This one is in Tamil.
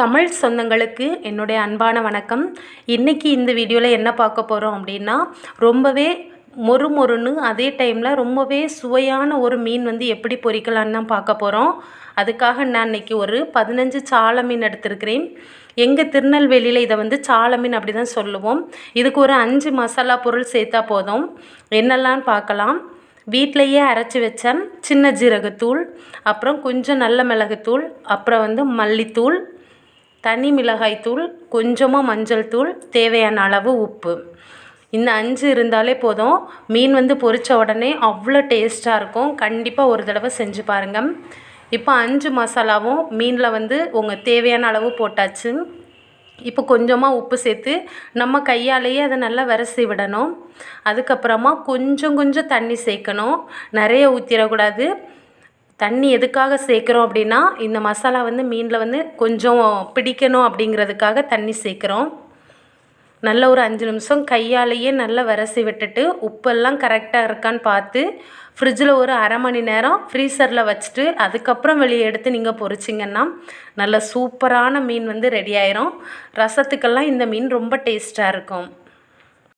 தமிழ் சொந்தங்களுக்கு என்னுடைய அன்பான வணக்கம். இன்றைக்கி இந்த வீடியோவில் என்ன பார்க்க போகிறோம் அப்படின்னா ரொம்பவே மொறு மொறுன்னு அதே டைமில் ரொம்பவே சுவையான ஒரு மீன் வந்து எப்படி பொரிக்கலான்னு தான் பார்க்க போகிறோம் அதுக்காக நான் இன்றைக்கி ஒரு பதினஞ்சு சால மீன் எடுத்திருக்கிறேன். எங்கள் திருநெல்வேலியில் இதை வந்து சால மீன் அப்படி தான் சொல்லுவோம். இதுக்கு ஒரு அஞ்சு மசாலா பொருள் சேர்த்தா போதும். என்னெல்லாம் பார்க்கலாம். வீட்டிலையே அரைச்சி வச்சேன் சின்ன ஜீரகத்தூள் அப்புறம் கொஞ்சம் நல்ல மிளகுத்தூள் அப்புறம் வந்து மல்லித்தூள் தனி மிளகாய்த்தூள் கொஞ்சமாக மஞ்சள் தூள் தேவையான அளவு உப்பு. இந்த அஞ்சு இருந்தாலே போதும். மீன் வந்து பொரித்த உடனே அவ்வளோ டேஸ்ட்டாக இருக்கும். கண்டிப்பாக ஒரு தடவை செஞ்சு பாருங்கள் இப்போ அஞ்சு மசாலாவும் மீனில் வந்து உங்கள் தேவையான அளவு போட்டாச்சு. இப்போ கொஞ்சமாக உப்பு சேர்த்து நம்ம கையாலேயே அதை நல்லா விரசி விடணும். அதுக்கப்புறமா கொஞ்சம் கொஞ்சம் தண்ணி சேர்க்கணும். நிறைய ஊற்றிடக்கூடாது தண்ணி எதுக்காக சேர்க்குறோம் அப்படின்னா இந்த மசாலா வந்து மீனில் வந்து கொஞ்சம் பிடிக்கணும் அப்படிங்கிறதுக்காக தண்ணி சேர்க்குறோம். நல்ல ஒரு அஞ்சு நிமிஷம் கையாலேயே நல்லா விரசி விட்டுட்டு உப்பெல்லாம் கரெக்டாக இருக்கான்னு பார்த்து ஃப்ரிட்ஜில் ஒரு அரை மணி நேரம் ஃப்ரீசரில் வச்சுட்டு அதுக்கப்புறம் வெளியே எடுத்து நீங்கள் பொரிச்சிங்கன்னா நல்ல சூப்பரான மீன் வந்து ரெடி ஆயிரும். ரசத்துக்கெல்லாம் இந்த மீன் ரொம்ப டேஸ்ட்டாக இருக்கும்.